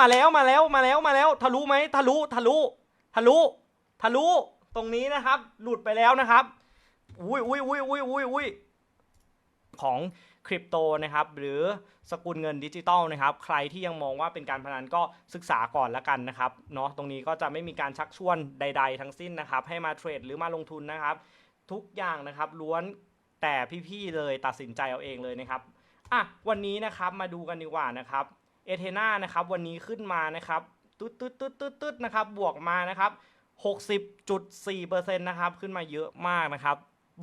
มาแล้วมาแล้วมาแล้วมาแล้วทะลุไหมทะลุทะลุทะลุทะลุตรงนี้นะครับ หลุดไปแล้วนะครับอุ้ยอุ้ยอุ้ยอุ้ยอุ้ยอุ้ยของคริปโตนะครับหรือสกุลเงินดิจิตอลนะครับ ใครที่ยังมองว่าเป็นการพนันก็ศึกษาก่อนละกันนะครับเนาะตรงนี้ก็จะไม่มีการชักชวนใด ๆ ทั้งสิ้นนะครับ ให้มาเทรดหรือมาลงทุนนะครับ ทุกอย่างนะครับล้วนแต่พี่ๆเลยตัดสินใจเอาเองเลยนะครับอะวันนี้นะครับมาดูกันดีกว่านะครับ เอเทนานะครับวันนี้ขึ้นมานะครับตึ๊ดตึ๊ดตึ๊ดตึ๊ดตึ๊ดนะครับบวกมานะครับ60.4%นะครับขึ้นมาเยอะมากนะครับ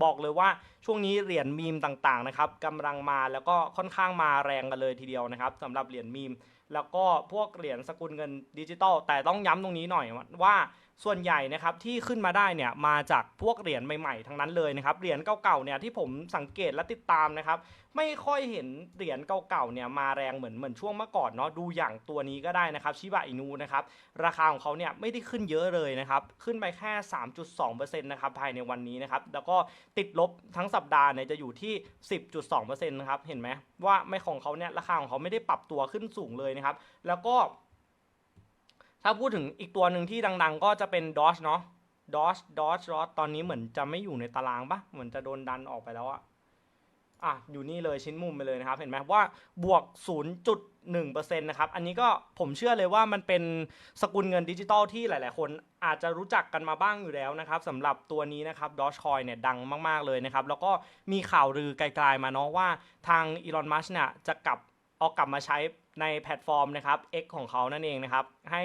บอกเลยว่าช่วงนี้เหรียญมีมต่างๆนะครับกำลังมาแล้วก็ค่อนข้างมาแรงกันเลยทีเดียวนะครับสำหรับเหรียญมีม แล้วก็พวกเหรียญสกุลเงินดิจิตอลแต่ต้องย้ำตรงนี้หน่อยว่าส่วนใหญ่นะครับที่ขึ้นมาได้เนี่ยมาจากพวกเหรียญใหม่ๆทั้งนั้นเลยนะครับเหรียญเก่าๆเนี่ยที่ผมสังเกตและติดตามนะครับ ไม่ค่อยเห็นเหรียญเก่าๆเนี่ยมาแรงเหมือนเหมือนช่วงเมื่อก่อนเนาะดูอย่างตัวนี้ก็ได้นะครับชิบะอินูนะครับราคาของเขาเนี่ยไม่ได้ขึ้นเยอะเลยนะครับขึ้นไปแค่ 3.2%นะครับภายในวันนี้นะครับแล้วก็ติดลบทั้งสัปดาห์เนี่ยจะอยู่ที่ 10.2%นะครับเห็นไหมว่าไม่ของเขาเนี่ยราคาของเขาไม่ได้ปรับตัวขึ้นสูงเลยนะครับแล้วก็ ถ้าพูดถึงอีกตัวหนึ่งที่ดัง ๆ ก็จะเป็นดอ e เนาะดอ e ดอ e ดอ e ตอนนี้เหมือนจะไม่อยู่ในตารางปะเหมือนจะโดนดันออกไปแล้วอะ อะอยู่นี่เลยชิ้นมุมไปเลยนะครับ เห็นไหมว่าบวก 0.1%นะครับ อันนี้ก็ผมเชื่อเลยว่ามันเป็นสกุลเงินดิจิตอลที่หลาย ๆ คนอาจจะรู้จักกันมาบ้างอยู่แล้วนะครับสำหรับตัวนี้นะครับดอ g คอยเนี่ยดังมาก ๆ เลยนะครับ แล้วก็มีข่าวลือไกล ๆ มาเนาะว่าทางอีลอนมัสเนี่ยจะกลับเอากลับมาใช้ในแพลตฟอร์มนะครับ X ของเขานั่นเองนะครับ ให้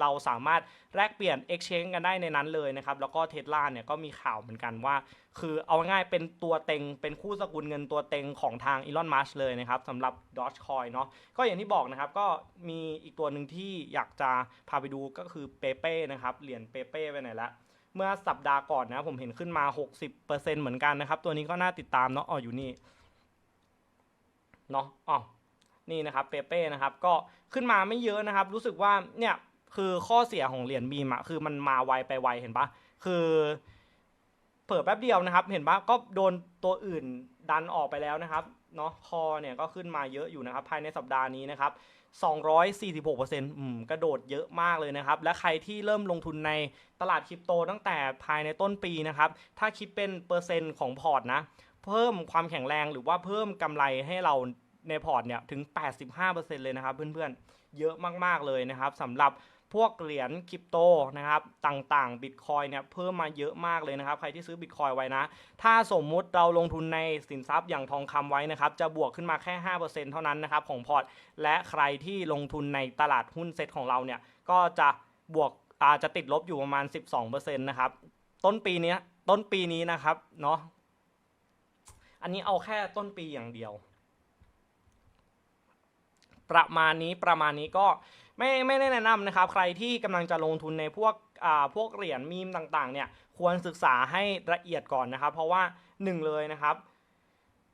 เราสามารถแลกเปลี่ยน Exchange กันได้ในนั้นเลยนะครับ แล้วก็เทสลาเนี่ยก็มีข่าวเหมือนกันว่า คือเอาง่ายเป็นตัวเต็ง เป็นคู่สกุลเงินตัวเต็งของทางอีลอนมัสเลยนะครับสำหรับ Dogecoin เนาะก็อย่างที่บอกนะครับ ก็มีอีกตัวหนึ่งที่อยากจะพาไปดูก็คือเปเป้นะครับเหรียญเปเป้ไปไหนละเมื่อสัปดาห์ก่อนนะผมเห็นขึ้นมา 60%เหมือนกันนะครับ ตัวนี้ก็น่าติดตามเนาะอ๋ออยู่นี่เนาะอ๋อนี่นะครับเปเป้นะครับ ก็ขึ้นมาไม่เยอะนะครับ รู้สึกว่าเนี่ยคือข้อเสียของเหรียญบีมอะคือมันมาไวไปไวเห็นปะคือ เผิ่แป๊บเดียวนะครับ เห็นปะก็โดนตัวอื่นดันออกไปแล้วนะครับเนาะคอเนี่ยก็ขึ้นมาเยอะอยู่นะครับภายในสัปดาห์นี้นะครับ246%อืมกระโดดเยอะมากเลยนะครับ และใครที่เริ่มลงทุนในตลาดคริปโตตั้งแต่ภายในต้นปีนะครับ ถ้าคิดเป็นเปอร์เซ็นต์ของพอร์ตนะ เพิ่มความแข็งแรงหรือว่าเพิ่มกำไรให้เราในพอร์ตเนี่ยถึง 85%เลยนะครับเพื่อนๆ เยอะมากๆเลยนะครับสำหรับ พวกเหรียญคริปโตนะครับต่างๆบิตคอยเนี่ยเพิ่มมาเยอะมากเลยนะครับ ใครที่ซื้อบิตคอยไว้นะ ถ้าสมมุติเราลงทุนในสินทรัพย์อย่างทองคำไว้นะครับ จะบวกขึ้นมาแค่ 5%เท่านั้นนะครับของพอร์ต และใครที่ลงทุนในตลาดหุ้นเซ็ตของเราเนี่ย ก็จะบวกอาจจะติดลบอยู่ประมาณ 12%นะครับ ต้นปีนี้ต้นปีนี้นะครับเนาะ อันนี้เอาแค่ต้นปีอย่างเดียว ประมาณนี้ประมาณนี้ก็ ไม่ไม่ได้แนะนำนะครับ ใครที่กำลังจะลงทุนในพวกอ่าพวกเหรียญมีมต่างๆเนี่ยควรศึกษาให้ละเอียดก่อนนะครับ เพราะว่าหนึ่งเลยนะครับ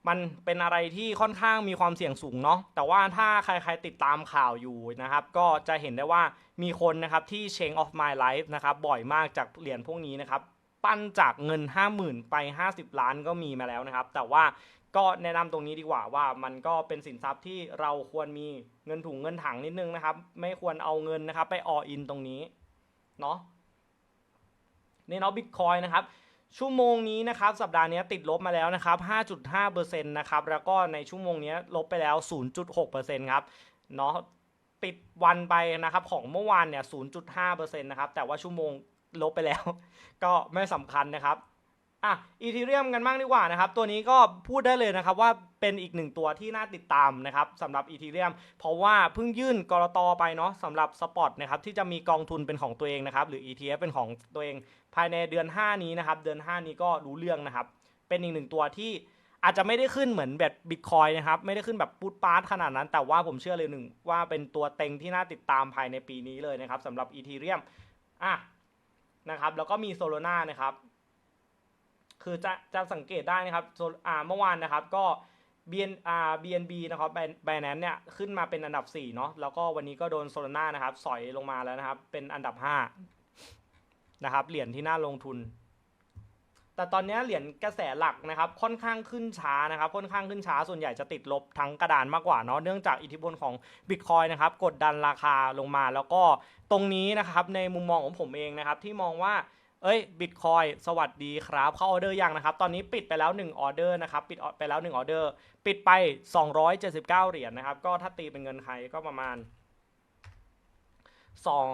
มันเป็นอะไรที่ค่อนข้างมีความเสี่ยงสูงเนาะ แต่ว่าถ้าใครๆติดตามข่าวอยู่นะครับ ก็จะเห็นได้ว่ามีคนนะครับที่ change of my life นะครับบ่อยมากจากเหรียญพวกนี้นะครับ ปั้นจากเงิน 50,000 ไป 50 ล้านก็มีมาแล้วนะครับ แต่ว่า ก็แนะนำตรงนี้ดีกว่าว่ามันก็เป็นสินทรัพย์ที่เราควรมีเงินถุงเงินถังนิดนึงนะครับ ไม่ควรเอาเงินนะครับ ไปออินตรงนี้เนาะนี่เนาะบิตคอยนะครับชั่วโมงนี้นะครับสัปดาห์นี้ติดลบมาแล้วนะครับ 5.5%นะครับแล้วก็ในชั่วโมงนี้ลบไปแล้ว 0.6%ครับเนาะปิดวันไปนะครับของเมื่อวานเนี่ย 0.5%นะครับแต่ว่าชั่วโมงลบไปแล้ว ก็ไม่สำคัญนะครับ อะอีเทเรียมกันบ้างดีกว่านะครับ ตัวนี้ก็พูดได้เลยนะครับว่าเป็นอีกหนึ่งตัวที่น่าติดตามนะครับสำหรับอีเทเรียมเพราะว่าเพิ่งยื่นกรตไปเนาะสำหรับสปอตนะครับที่จะมีกองทุนเป็นของตัวเองนะครับหรือ ETF เป็นของตัวเองภายในเดือน 5 นี้นะครับเดือน 5 นี้ก็รู้เรื่องนะครับ เป็นอีกหนึ่งตัวที่อาจจะไม่ได้ขึ้นเหมือนแบบบิตคอยนะครับไม่ได้ขึ้นแบบปูดปาร์ตขนาดนั้น แต่ว่าผมเชื่อเลยหนึ่งว่าเป็นตัวเต็งที่น่าติดตามภายในปีนี้เลยนะครับสำหรับอีเทเรียมอะนะครับแล้วก็มีโซโลนานะครับ คือจะจะสังเกตได้นะครับโซอ่าเมื่อวานนะครับก็ BN อ่า BNB นะครับแบรนด์เนี่ยขึ้นมาเป็นอันดับ4เนาะแล้วก็วันนี้ก็โดนโซลาร่านะครับสอยลงมาแล้วนะครับ เป็นอันดับ5นะครับเหรียญที่น่าลงทุนแแต่ตอนนี้เหรียญกระแสหลักนะครับ ค่อนข้างขึ้นช้านะครับ ค่อนข้างขึ้นช้าส่วนใหญ่จะติดลบทั้งกระดานมากกว่าเนาะเนื่องจากอิทธิพลของบิตคอยนะครับกดดันราคาลงมาแล้วก็ตรงนี้นะครับในมุมมองของผมเองนะครับที่มองว่า เอ้ยบิตคอยสวัสดีครับเข้าออเดอร์ยังนะครับ ตอนนี้ปิดไปแล้ว1ออเดอร์นะครับ ปิดไปแล้ว1ออเดอร์ ปิดไป 279 เหรียญนะครับ ก็ถ้าตีเป็นเงินไทยก็ประมาณ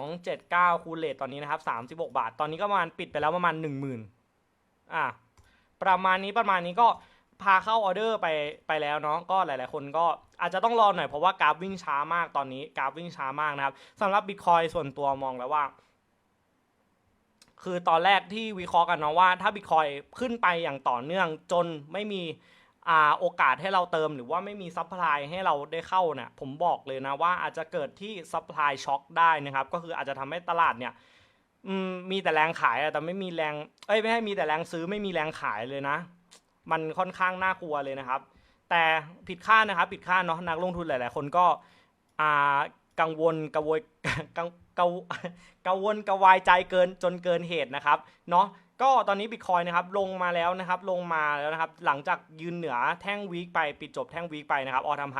279 คูณเลทตอนนี้นะครับ 36 บาท ตอนนี้ก็ประมาณปิดไปแล้วประมาณ 10,000อะประมาณนี้ประมาณนี้ก็พาเข้าออเดอร์ไปไปแล้วเนาะก็หลาย ๆ คนก็อาจจะต้องรอหน่อยเพราะว่ากราฟวิ่งช้ามากตอนนี้กราฟวิ่งช้ามากนะครับสำหรับบิตคอยส่วนตัวมองแล้วว่า คือตอนแรกที่วิเคราะห์กันเนาะว่าถ้าบิตคอยขึ้นไปอย่างต่อเนื่องจนไม่มีอ่าโอกาสให้เราเติมหรือว่าไม่มีซัพพลายให้เราได้เข้าเนี่ยผมบอกเลยนะว่าอาจจะเกิดที่ซัพพลายช็อคได้นะครับ ก็คืออาจจะทำให้ตลาดเนี่ยมีแต่แรงขายแต่ไม่มีแรงเอ้ยไม่ให้มีแต่แรงซื้อไม่มีแรงขายเลยนะ มันค่อนข้างน่ากลัวเลยนะครับ แต่ผิดคาดนะครับผิดคาดเนาะนักลงทุนหลาย ๆ คนก็อ่า กังวลกระวยกังกระวกังวลกระวายใจเกินจนเกินเหตุนะครับเนาะก็ตอนนี้บิตคอยนะครับลงมาแล้วนะครับลงมาแล้วนะครับหลังจากยืนเหนือแท่งวีคไปปิดจบแท่งวีคไปนะครับออทามไฮ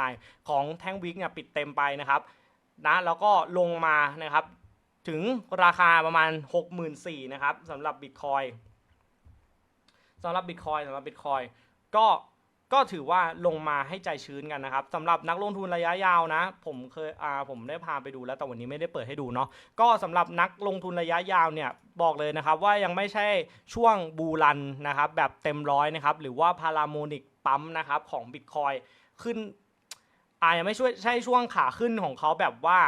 ของแท่งวีคเนี่ยปิดเต็มไปนะครับนะแล้วก็ลงมานะครับถึงราคาประมาณ 64,000นะครับสำหรับบิตคอยสำหรับบิตคอยสำหรับบิตคอยก็ ก็ถือว่าลงมาให้ใจชื้นกันนะครับสำหรับนักลงทุนระยะยาวนะ ผมเคยอ่าผมได้พาไปดูแล้วแต่วันนี้ไม่ได้เปิดให้ดูเนาะก็สำหรับนักลงทุนระยะยาวเนี่ยบอกเลยนะครับว่ายังไม่ใช่ช่วงบูรันนะครับแบบเต็มร้อยนะครับหรือว่าพาราโมนิกปั๊มนะครับของบิตคอยขึ้นอายังไม่ช่วยใช่ช่วงขาขึ้นของเขาแบบว่า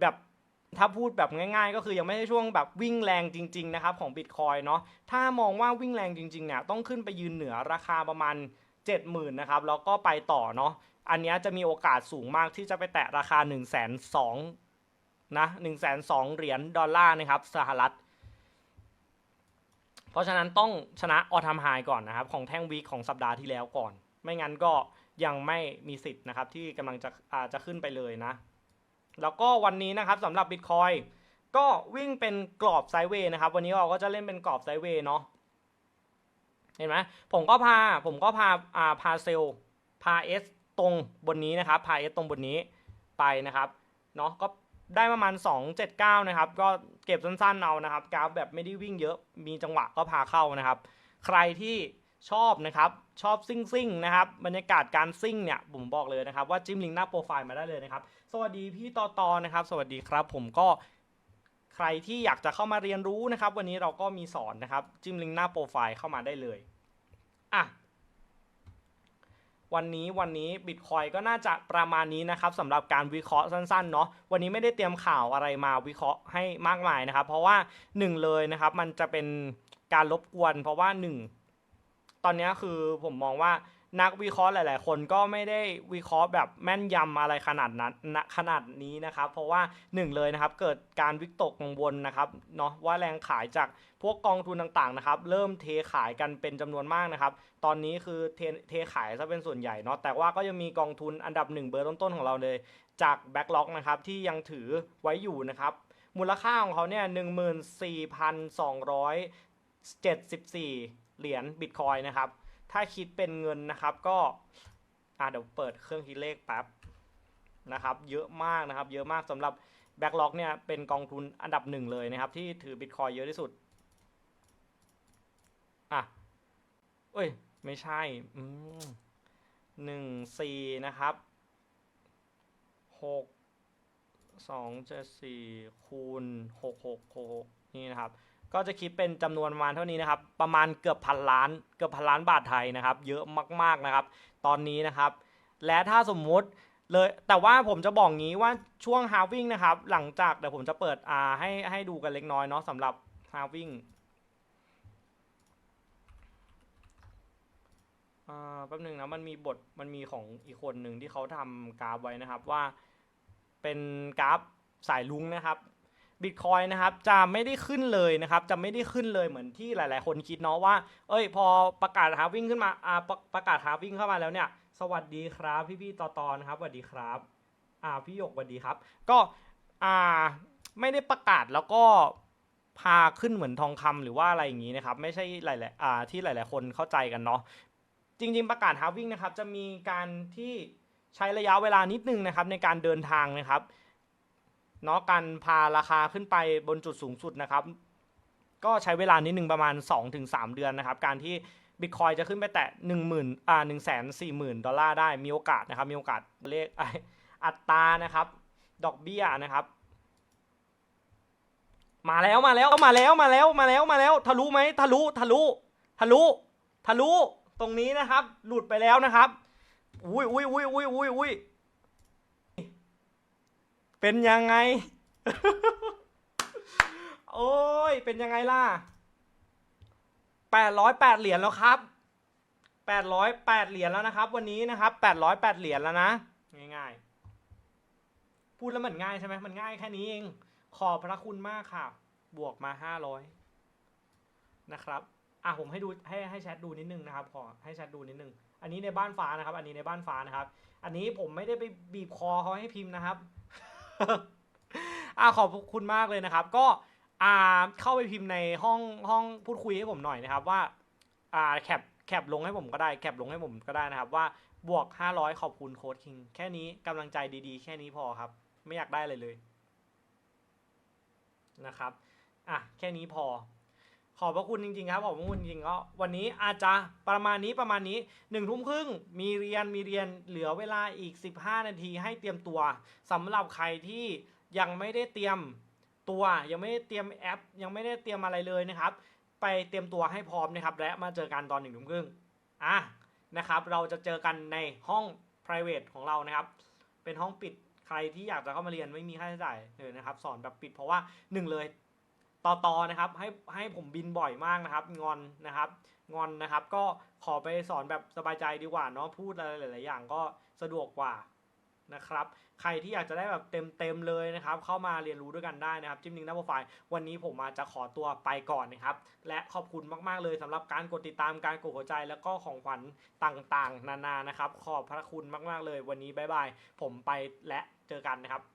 แบบถ้าพูดแบบง่ายๆ ก็คือยังไม่ใช่ช่วงแบบวิ่งแรงจริง ๆ นะครับของบิตคอยเนาะถ้ามองว่าวิ่งแรงจริงๆเนี่ยต้องขึ้นไปยืนเหนือราคาประมาณ 70,000นะครับแล้วก็ไปต่อเนาะอันนี้จะมีโอกาสสูงมากที่จะไปแตะราคา 1 2 0 0 0นะ1 2 0 0 0เหรียญดอลลาร์นะครับสหรัฐ เพราะฉะนั้นต้องชนะออทามไฮก่อนนะครับ ของแท่งวีคของสัปดาห์ที่แล้วก่อน ไม่งั้นก็ยังไม่มีสิทธิ์นะครับ ที่กำลังจะอาจจะขึ้นไปเลยนะ แล้วก็วันนี้นะครับสำหรับ Bitcoin ก็วิ่งเป็นกรอบไซด์เวย์นะครับ วันนี้เราก็จะเล่นเป็นกรอบไซด์เวย์เนาะ เห็นไหมผมก็พาผมก็พาอ่าพาเซลพาเอสตรงบนนี้นะครับพาเอสตรงบนนี้ไปนะครับเนาะก็ได้ประมาณ 279 นะครับ ก็เก็บสั้นๆเอานะครับ กราฟแบบไม่ได้วิ่งเยอะมีจังหวะก็พาเข้านะครับ ใครที่ชอบนะครับ ชอบซิ่งซิ่งๆนะครับ บรรยากาศการซิ่งเนี่ย ผมบอกเลยนะครับ ว่าจิ้มลิงก์หน้าโปรไฟล์มาได้เลยนะครับ สวัสดีพี่ตอตอนะครับ สวัสดีครับ ผมก็ รที่อยากจะเข้ามาเรียนรู้นะครับ วันนี้เราก็มีสอนนะครับ จิ้มลิงก์หน้าโปรไฟล์เข้ามาได้เลยอะวันนี้วันนี้บิตคอยก็น่าจะประมาณนี้นะครับสำหรับการวิเคราะห์สั้นๆเนาะวันนี้ไม่ได้เตรียมข่าวอะไรมาวิเคราะห์ให้มากมายนะครับ เพราะว่าหนึ่งเลยนะครับมันจะเป็นการรบกวน เพราะว่าหนึ่งตอนนี้คือผมมองว่า นักวิเคราะห์หลาย ๆ คนก็ไม่ได้วิเคราะห์แบบแม่นยำอะไรขนาดนั้นขนาดนี้นะครับ เพราะว่าหนึ่งเลยนะครับเกิดการวิตกกังวลนะครับเนาะว่าแรงขายจากพวกกองทุนต่าง ๆ นะครับ เริ่มเทขายกันเป็นจำนวนมากนะครับ ตอนนี้คือเทเทขายซะเป็นส่วนใหญ่เนาะแต่ว่าก็ยังมีกองทุนอันดับหนึ่งเบอร์ต้น ๆ ของเราเลย จากแบ็กล็อกนะครับที่ยังถือไว้อยู่นะครับมูลค่าของเขาเนี่ยหนึ่งหมื่นสี่พันสองร้อยเจ็ดสิบสี่เหรียญบิตคอยนะครับ ถ้าคิดเป็นเงินนะครับก็อ่าเดี๋ยวเปิดเครื่องคิดเลขแป๊บนะครับ เยอะมากนะครับ เยอะมากสำหรับแบ็กล็อกเนี่ยเป็นกองทุนอันดับหนึ่งเลยนะครับ ที่ถือบิตคอยเยอะที่สุดอะเอ้ย ไม่ใช่อืมหนึ่งสี่นะครับหกสองเจ็ดสี่คูณหกหกหกนี่นะครับ ก็จะคิดเป็นจำนวนประมาณเท่านี้นะครับ ประมาณเกือบพันล้าน เกือบพันล้านบาทไทยนะครับ เยอะมากๆนะครับ ตอนนี้นะครับ และถ้าสมมุติเลยแต่ว่าผมจะบอกงี้ว่าช่วงฮาวิ่งนะครับ หลังจากเดี๋ยวผมจะเปิดอ่าให้ให้ดูกันเล็กน้อยเนาะสำหรับฮาวิ่งอ่าแป๊บหนึงนะมันมีบทมันมีของอีกคนหนึ่งที่เขาทำกราฟไว้นะครับว่าเป็นกราฟสายลุงนะครับ บิตคอยนะครับจะไม่ได้ขึ้นเลยนะครับจะไม่ได้ขึ้นเลยเหมือนที่หลาย ๆ คนคิดเนาะว่า เอ้ย พอประกาศฮาวิ่งขึ้นมาอ่าประประกาศฮาวิ่งเข้ามาแล้วเนี่ย สวัสดีครับ พี่ๆต่อตอนะครับสวัสดีครับ อ่าพี่หยกสวัสดีครับ ก็อ่าไม่ได้ประกาศแล้วก็พาขึ้นเหมือนทองคำหรือว่าอะไรอย่างนี้นะครับ ไม่ใช่หลายๆอ่าที่หลาย ๆ คนเข้าใจกันเนาะจริง ๆ ประกาศฮาวิ่งนะครับจะมีการที่ใช้ระยะเวลานิดนึงนะครับในการเดินทางนะครับ เนาะการพาราคาขึ้นไปบนจุดสูงสุดนะครับ ก็ใช้เวลานิดหนึ่งประมาณ 2-3 เดือนนะครับ การที่บิตคอยจะขึ้นไปแตะ1 0,000อ่า1 4 0 0 0 0 ดอลลาร์ได้มีโอกาสนะครับ มีโอกาสเลขอัตรานะครับ ดอกเบี้ยนะครับ มาแล้วมาแล้วมาแล้วมาแล้วมาแล้วมาแล้วทะลุไหมทะลุทะลุทะลุทะลุตรงนี้นะครับ หลุดไปแล้วนะครับอุ้ยอุ้ยอุ้ยอุ้ยอุ้ยอุ้ย เป็นยังไง โอ้ย เป็นยังไงล่ะแปดร้อยแปดเหรียญแล้วครับแปดร้อยแปดเหรียญแล้วนะครับ วันนี้นะครับแปดร้อยแปดเหรียญแล้วนะ ง่ายๆ พูดแล้วมันง่ายใช่ไหมมันง่ายแค่นี้เอง ขอบพระคุณมากค่ะ บวกมาห้าร้อยนะครับอะผมให้ดูให้ให้แชทดูนิดนึงนะครับขอให้แชทดูนิดนึง อันนี้ในบ้านฟ้านะครับ อันนี้ในบ้านฟ้านะครับ อันนี้ผมไม่ได้ไปบีบคอเขาให้พิมพ์นะครับ อะขอบคุณมากเลยนะครับ ก็อ่าเข้าไปพิมพ์ในห้องห้องพูดคุยให้ผมหน่อยนะครับว่าอ่าแคปแคปลงให้ผมก็ได้แคปลงให้ผมก็ได้นะครับ ว่าบวก 500 ขอบคุณโค้ดคิง แค่นี้กำลังใจดีๆ แค่นี้พอครับ ไม่อยากได้เลยเลยนะครับ อะ แค่นี้พอ ขอบพระคุณจริงๆครับขอบพระคุณจริงๆก็วันนี้อาจจะประมาณนี้ประมาณนี้หนึ่งทุ่มครึ่งมีเรียนมีเรียนเหลือเวลาอีก 15 นาทีให้เตรียมตัวสำหรับใครที่ยังไม่ได้เตรียมตัวยังไม่ได้เตรียมแอป ยังไม่ได้เตรียมอะไรเลยนะครับ ไปเตรียมตัวให้พร้อมนะครับ และมาเจอกันตอนหนึ่งทุ่มครึ่งอะนะครับ เราจะเจอกันในห้อง private ของเรานะครับ เป็นห้องปิดใครที่อยากจะเข้ามาเรียนไม่มีค่าใช้จ่ายเลยนะครับ สอนแบบปิดเพราะว่าหนึ่งเลย ต่อต่อนะครับให้ให้ผมบินบ่อยมากนะครับ งอนนะครับ งอนนะครับ ก็ขอไปสอนแบบสบายใจดีกว่าเนาะพูดอะไรหลาย ๆ อย่างก็สะดวกกว่านะครับ ใครที่อยากจะได้แบบเต็ม ๆ เลยนะครับ เข้ามาเรียนรู้ด้วยกันได้นะครับ จิ้มลิงก์หน้าโปรไฟล์ วันนี้ผมมาจะขอตัวไปก่อนนะครับ และขอบคุณมาก ๆ เลยสำหรับการกดติดตามการกดหัวใจ แล้วก็ของขวัญต่าง ๆ นานานะครับ ขอบพระคุณมาก ๆ เลย วันนี้บ๊ายบาย ผมไปและเจอกันนะครับ